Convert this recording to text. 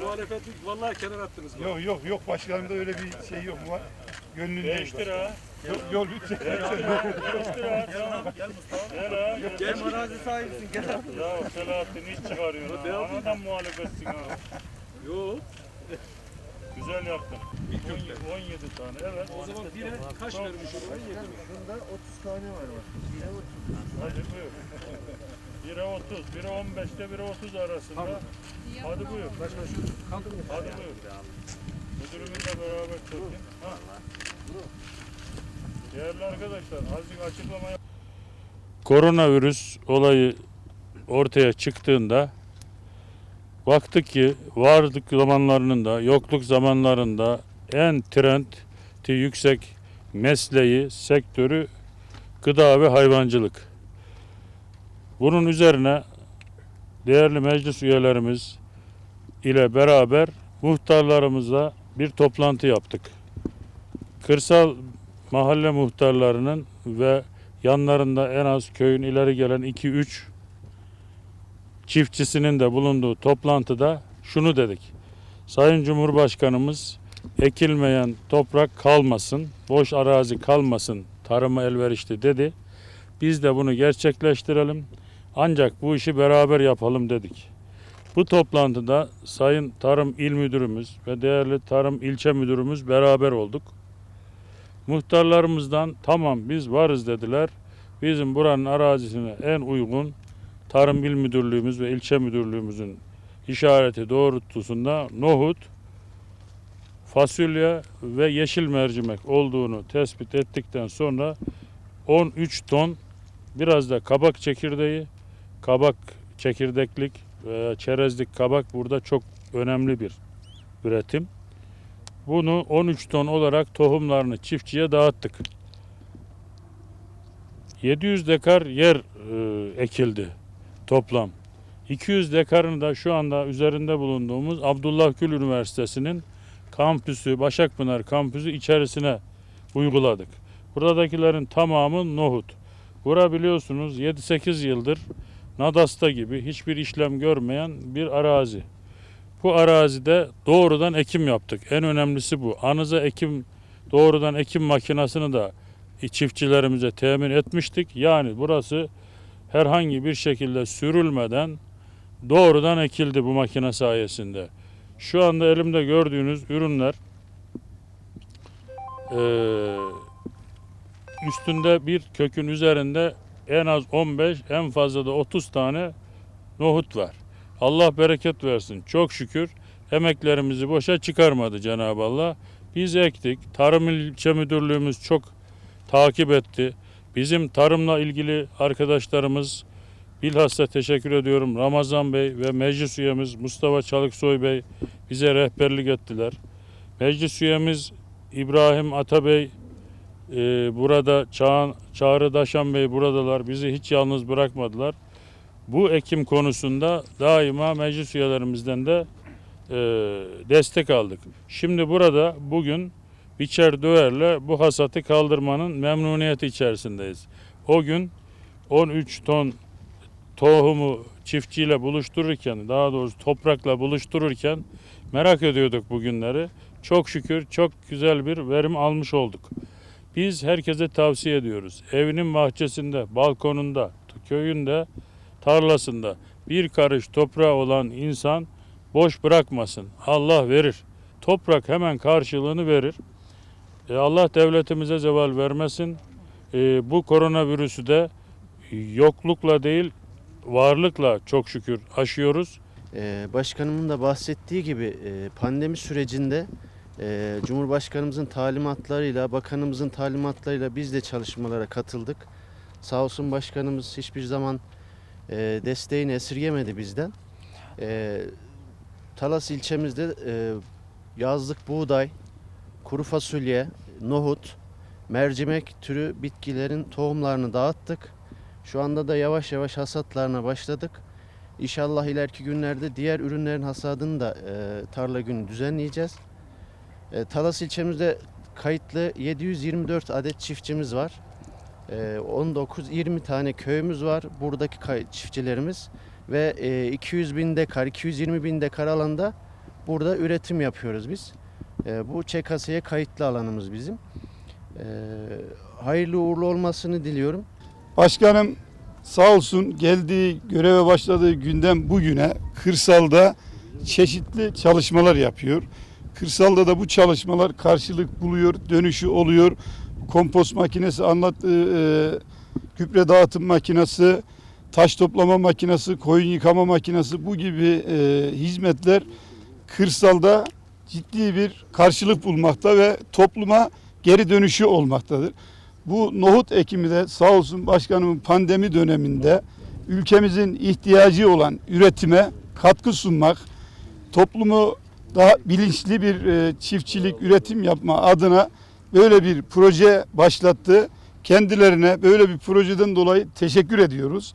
Muhalefeti vallahi kenar attınız. bana. Yok yok yok başkanımda öyle bir şey yok. Var. Gönlündeyim. Değiştir ha. Yok yol. Değiştir ha. Gel Mustafa. Gel ha. Gel. Arazi sahibisin gel abi. Ya Selahattin iş çıkarıyorsun ha. Anadan muhalefetsin ha. Yok. Güzel yaptın. 17, 17 tane evet. O zaman bire kaç vermiş olur? Bunda 30 tane var bak. Hadi buyur. Bire 30, bire 15'te bire 30 arasında. Hadi buyur. Şu kaldırın. Hadi buyur. Müdürümüzle beraber çekin. Ha. Değerli arkadaşlar azıcık açıklama yap. koronavirüs olayı ortaya çıktığında baktık ki varlık zamanlarının da yokluk zamanlarında en trendi yüksek mesleği, sektörü gıda ve hayvancılık. Bunun üzerine değerli meclis üyelerimiz ile beraber muhtarlarımızla bir toplantı yaptık. Kırsal mahalle muhtarlarının ve yanlarında en az köyün ileri gelen 2-3 çiftçisinin de bulunduğu toplantıda şunu dedik. Sayın Cumhurbaşkanımız ekilmeyen toprak kalmasın, boş arazi kalmasın, tarıma elverişli dedi. Biz de bunu gerçekleştirelim. Ancak bu işi beraber yapalım dedik. Bu toplantıda Sayın Tarım İl Müdürümüz ve değerli Tarım İlçe Müdürümüz beraber olduk. Muhtarlarımızdan tamam biz varız dediler. Bizim buranın arazisine en uygun Tarım İl Müdürlüğümüz ve ilçe müdürlüğümüzün işareti doğrultusunda nohut, fasulye ve yeşil mercimek olduğunu tespit ettikten sonra 13 ton biraz da kabak çekirdeği, kabak çekirdeklik çerezlik kabak burada çok önemli bir üretim. Bunu 13 ton olarak tohumlarını çiftçiye dağıttık. 700 dekar yer e, ekildi toplam. 200 dekarını da şu anda üzerinde bulunduğumuz Abdullah Gül Üniversitesi'nin kampüsü, Başakpınar kampüsü içerisine uyguladık. Buradakilerin tamamı nohut. Bura biliyorsunuz 7-8 yıldır Nadasta gibi hiçbir işlem görmeyen bir arazi. Bu arazide doğrudan ekim yaptık. En önemlisi bu. Anıza ekim, doğrudan ekim makinesini de çiftçilerimize temin etmiştik. Yani burası herhangi bir şekilde sürülmeden doğrudan ekildi bu makine sayesinde. Şu anda elimde gördüğünüz ürünler eee, üstünde bir kökün üzerinde en az 15 en fazla da 30 tane nohut var. Allah bereket versin. Çok şükür emeklerimizi boşa çıkarmadı Cenab-ı Allah. Biz ektik. Tarım İlçe Müdürlüğümüz çok takip etti. Bizim tarımla ilgili arkadaşlarımız bilhassa teşekkür ediyorum. Ramazan Bey ve meclis üyemiz Mustafa Çalıksoy Bey bize rehberlik ettiler. Meclis üyemiz İbrahim Atabey e, burada, Çağan, Çağrı Daşan Bey buradalar. Bizi hiç yalnız bırakmadılar. Bu ekim konusunda daima meclis üyelerimizden de e, destek aldık. Şimdi burada bugün biçer döverle bu hasatı kaldırmanın memnuniyeti içerisindeyiz. O gün 13 ton tohumu çiftçiyle buluştururken daha doğrusu toprakla buluştururken merak ediyorduk bugünleri. Çok şükür çok güzel bir verim almış olduk. Biz herkese tavsiye ediyoruz. Evinin bahçesinde, balkonunda, köyünde, tarlasında bir karış toprağı olan insan boş bırakmasın. Allah verir. Toprak hemen karşılığını verir. E, Allah devletimize zeval vermesin. E, bu koronavirüsü de yoklukla değil varlıkla çok şükür aşıyoruz. Ee, başkanımın da bahsettiği gibi e, pandemi sürecinde e, Cumhurbaşkanımızın talimatlarıyla, bakanımızın talimatlarıyla biz de çalışmalara katıldık. Sağ olsun başkanımız hiçbir zaman e, desteğini esirgemedi bizden. E, Talas ilçemizde e, yazlık buğday, kuru fasulye, nohut, mercimek türü bitkilerin tohumlarını dağıttık. Şu anda da yavaş yavaş hasatlarına başladık. İnşallah ileriki günlerde diğer ürünlerin hasadını da e, tarla günü düzenleyeceğiz. E, Talas ilçemizde kayıtlı 724 adet çiftçimiz var. Ee, 19-20 tane köyümüz var buradaki çiftçilerimiz ve e, 200 bin dekar, 220 bin dekar alanda burada üretim yapıyoruz biz. Ee, bu ÇKS'ye kayıtlı alanımız bizim. Ee, hayırlı uğurlu olmasını diliyorum. Başkanım sağ olsun geldiği göreve başladığı günden bugüne kırsalda çeşitli çalışmalar yapıyor. Kırsalda da bu çalışmalar karşılık buluyor, dönüşü oluyor. Kompost makinesi anlattığı e, gübre dağıtım makinesi, taş toplama makinesi, koyun yıkama makinesi bu gibi e, hizmetler kırsalda ciddi bir karşılık bulmakta ve topluma geri dönüşü olmaktadır. Bu nohut ekimi de sağ olsun başkanımın pandemi döneminde ülkemizin ihtiyacı olan üretime katkı sunmak, toplumu daha bilinçli bir e, çiftçilik, üretim yapma adına böyle bir proje başlattı. Kendilerine böyle bir projeden dolayı teşekkür ediyoruz.